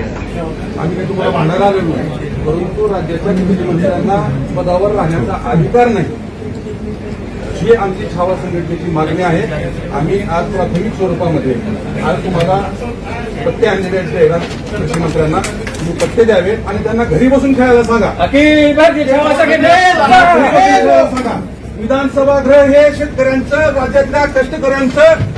आम्ही काही तुम्हाला भांडायला आलेलो नाही. परंतु राज्याच्या मुख्यमंत्र्यांना पदावर राहण्याचा अधिकार नाही. ही आमची छावा संघटनेची मागणी आहे. आम्ही आज प्राथमिक स्वरूपामध्ये आज तुम्हाला पत्ते आणलेले आहेत. शहरात कृषी मंत्र्यांना तुम्ही पत्ते द्यावे आणि त्यांना घरी बसून खेळायला सांगा. सांगा. विधानसभा गृह हे शेतकऱ्यांचं राज्यातल्या कष्टकऱ्यांचं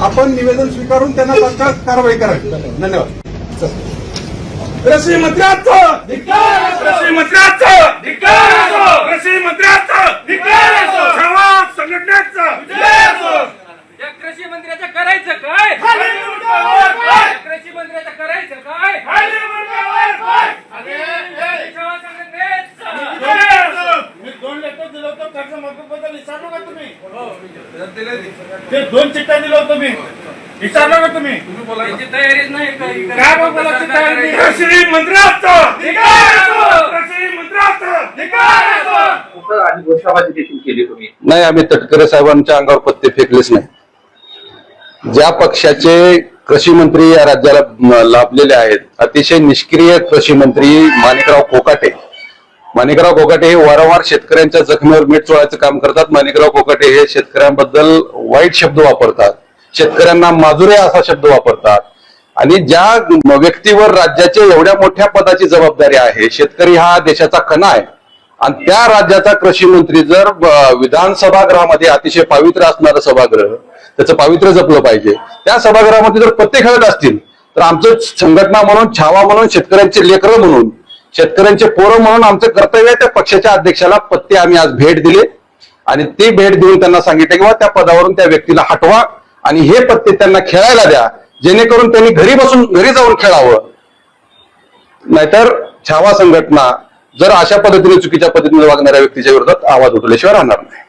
आपण निवेदन स्वीकारून त्यांना तात्काळ कारवाई करावी. धन्यवाद. कृषी मंत्र्याचं! कृषी मंत्र्याचं! कृषी मंत्र्याचं! संघटनेचं! या कृषी मंत्र्याचं करायचं काय? कृषी मंत्र्याचं करायचं काय? सेवा संघटनेचं. मी दोन लेटर दिलं होतं कर्ज माफीबद्दल विचारलो का तुम्ही ते दोन चिठ्ठ्या दिलं होतं मी विचारलं का तुम्ही? तयारीच नाही काही काय मग बोलायची तयारी नाही? आम्ही तटकरे साहेबांच्या अंगावर पत्ते फेकलेच नाही. ज्या पक्षाचे कृषी मंत्री या राज्याला लाभलेले आहेत अतिशय निष्क्रिय कृषी मंत्री माणिकराव कोकाटे. माणिकराव कोकाटे हे वारंवार शेतकऱ्यांच्या जखमीवर मीठ चोळायचं काम करतात. माणिकराव कोकाटे हे शेतकऱ्यांबद्दल वाईट शब्द वापरतात. शेतकऱ्यांना माजुरे असा शब्द वापरतात. आणि ज्या व्यक्तीवर राज्याच्या एवढ्या मोठ्या पदाची जबाबदारी आहे शेतकरी हा देशाचा कणा आहे. आणि त्या राज्याचा कृषी मंत्री जर विधानसभागृहामध्ये अतिशय पावित्र्य असणारं सभागृह त्याचं पावित्र्य जपलं पाहिजे. त्या सभागृहामध्ये जर पत्ते खेळत असतील तर आमचं संघटना म्हणून छावा म्हणून शेतकऱ्यांचे लेकरं म्हणून शेतकऱ्यांचे पोरं म्हणून आमचं कर्तव्य आहे त्या पक्षाच्या अध्यक्षाला पत्ते आम्ही आज भेट दिले. आणि ते भेट देऊन त्यांना सांगितलं की बा त्या पदावरून त्या व्यक्तीला हटवा. आणि हे पत्ते त्यांना खेळायला द्या जेणेकरून त्यांनी घरी बसून घरी जाऊन खेळावं. नाहीतर छावा संघटना जर अशा पद्धतीने चुकीच्या पद्धतीने वागणाऱ्या व्यक्तीच्या विरोधात आवाज उठवल्याशिवाय राहणार नाही.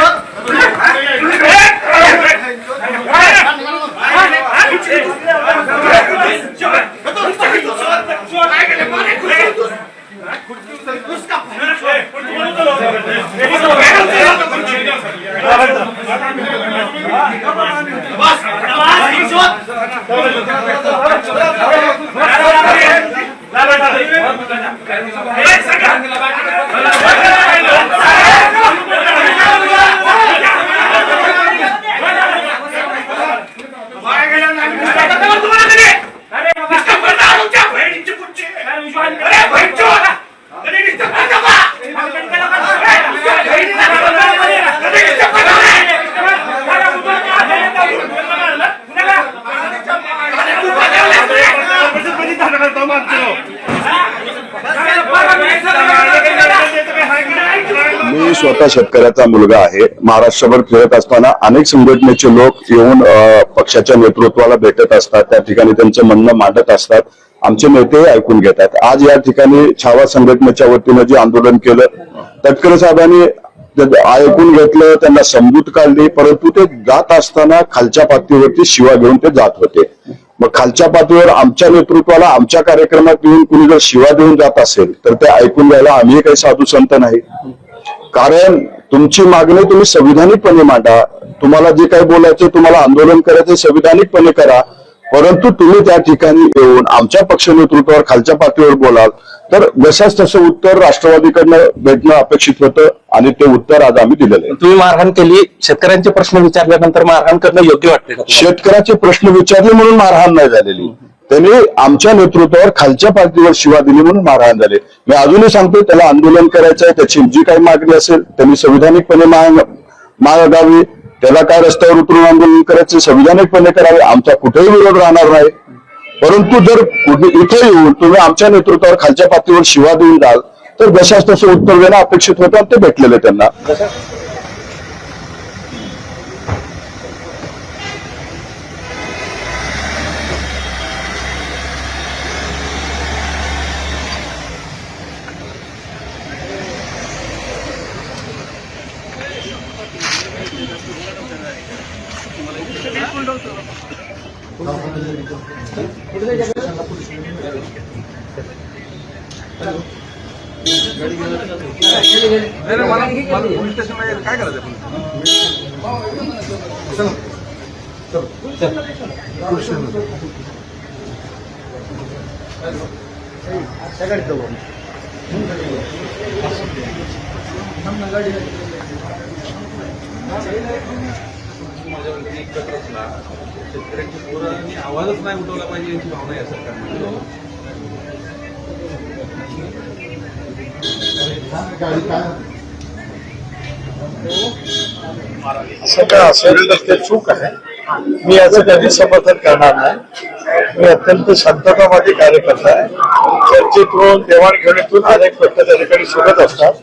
स्वतः शेतकऱ्याचा मुलगा आहे. महाराष्ट्रभर फिरत असताना अनेक संघटनेचे लोक येऊन पक्षाच्या नेतृत्वाला भेटत असतात. त्या ठिकाणी त्यांचं म्हणणं मांडत असतात. आमचे नेते ऐकून घेतात. आज या ठिकाणी छावा संघटनेच्या वतीनं जे आंदोलन केलं तटकरे साहेबांनी ऐकून घेतलं त्यांना समजूत काढली परंतु ते जात असताना खालच्या पातळीवरती शिवा घेऊन ते जात होते. मग खालच्या पातळीवर आमच्या नेतृत्वाला आमच्या कार्यक्रमात येऊन कुणी जर शिवा देऊन जात असेल तर ते ऐकून घ्यायला आम्ही काही साधू संत नाही. कारण तुमची मागणी तुम्ही संविधानिकपणे मांडा. तुम्हाला जे काही बोलायचं तुम्हाला आंदोलन करायचं संविधानिकपणे करा. परंतु तुम्ही त्या ठिकाणी येऊन आमच्या पक्ष नेतृत्वावर खालच्या पातळीवर बोलाल. तर जशाच तसं उत्तर राष्ट्रवादीकडनं भेटणं अपेक्षित होतं आणि ते उत्तर आज आम्ही दिलेलं आहे. तुम्ही मारहाण केली. शेतकऱ्यांचे प्रश्न विचारल्यानंतर मारहाण करणं योग्य वाटते? शेतकऱ्याचे प्रश्न विचारले म्हणून मारहाण नाही झालेली. त्यांनी आमच्या नेतृत्वावर खालच्या पातळीवर शिवा दिली म्हणून मारहाण झाले. मी अजूनही सांगतो त्याला आंदोलन करायचं आहे त्याची जी काही मागणी असेल त्यांनी संविधानिकपणे मागावी. त्याला काय रस्त्यावर उतरून आंदोलन करायचं संविधानिकपणे करावे. आमचा कुठेही विरोध राहणार नाही. परंतु जर इथे येऊन तुम्ही आमच्या नेतृत्वावर खालच्या पातळीवर शिवा देऊन जाल तर जशाच तसं उत्तर देणं अपेक्षित होतं आणि ते भेटलेलं त्यांना. कुठे ನಮ್ಮ ಗಾಡಿ माझ्यावरती एक असला शेतकऱ्यांची पोरं आवाजच आहे त्यांना असं काय असेल तर ते चूक आहे. मी याचं कधी समर्थन करणार नाही. मी अत्यंत शांततावादी कार्यकर्ता आहे. चर्चेतून देवाणघेवाणीतून अनेक प्रत्येक अधिकारी ठिकाणी असतात.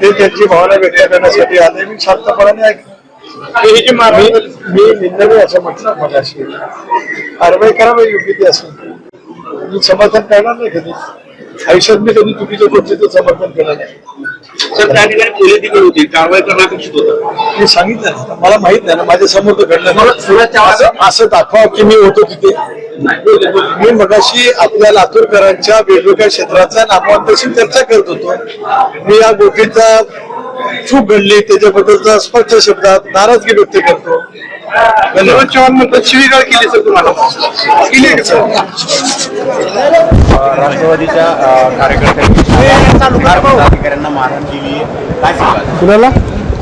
ते त्यांची भावना व्यक्त करण्यासाठी आले. मी शांतपणाने ऐकतो. मी मी निंदने असं म्हटलं मगाशी. कारवाई करावी योग्य ती असेल. ती. मी समर्थन करणार नाही कधी. आयुष्यात मी कधी चुकीच्या गोष्टीचं समर्थन केलं नाही. सर त्या ठिकाणी पोलीस देखील होती. कारवाई करणं अपेक्षित होतं. मी सांगितलं ना, मला माहीत नाही ना माझ्यासमोर तर घडलं असं दाखवा की मी होतो तिथे. मी मगाशी आपल्या लातूरकरांच्या वेगवेगळ्या क्षेत्राचा नामवंताशी चर्चा करत होतो. मी या गोष्टीचा चूक घडली. त्याच्याबद्दलचा स्पष्ट शब्दात नाराजगी व्यक्त करतो. गणपत चव्हाण म्हणतात शिवीगाळ केली सर तुम्हाला. केली का सर? राष्ट्रवादीच्या कार्यकर्त्यांनी पदाधिकाऱ्यांना मारहाण केली काय सांगाल? कुणाला?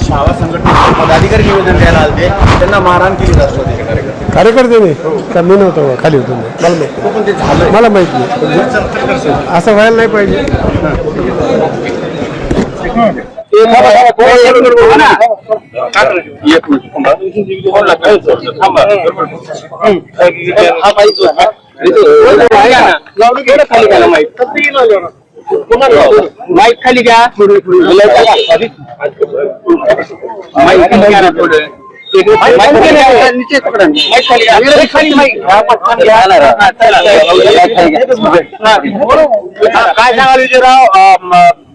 शाळा संघटनेचे पदाधिकारी निवेदन द्यायला आले त्यांना मारहाण केली राष्ट्रवादीचे कार्यकर्ते कार्यकर्ते का मी नव्हतो खाली होतो मी. मला माहीत पण ते झालं मला माहीत नाही. असं व्हायला नाही पाहिजे. माईक खाली घ्या माईक. खाली घ्या खाली ना थोडं. माईक खाली खाली काय सांगाल विजयराव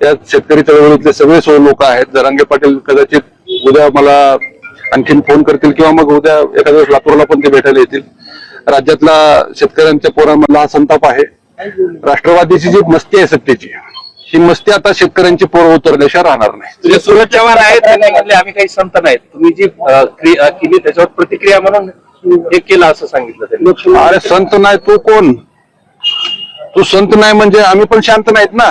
या शेतकरी चळवळीतले सगळे सो लोक आहेत. जरांगे पाटील कदाचित उद्या मला आणखीन फोन करतील किंवा मग उद्या एखाद्या दिवस लातूरला पण ते भेटायला येतील. राज्यातला शेतकऱ्यांच्या पोरांमधला हा संताप आहे. राष्ट्रवादीची जी मस्ती आहे सत्तेची ही मस्ती आता शेतकऱ्यांची पोरं उतरल्याशिवाय राहणार नाही. तुझे सुरज चव्हाण आहेत त्यांनी आम्ही काही संत नाहीत. तुम्ही जी केली त्याच्यावर प्रतिक्रिया म्हणून हे केलं असं सांगितलं अरे संत नाही तू कोण? तू संत नाही म्हणजे आम्ही पण शांत नाहीत ना?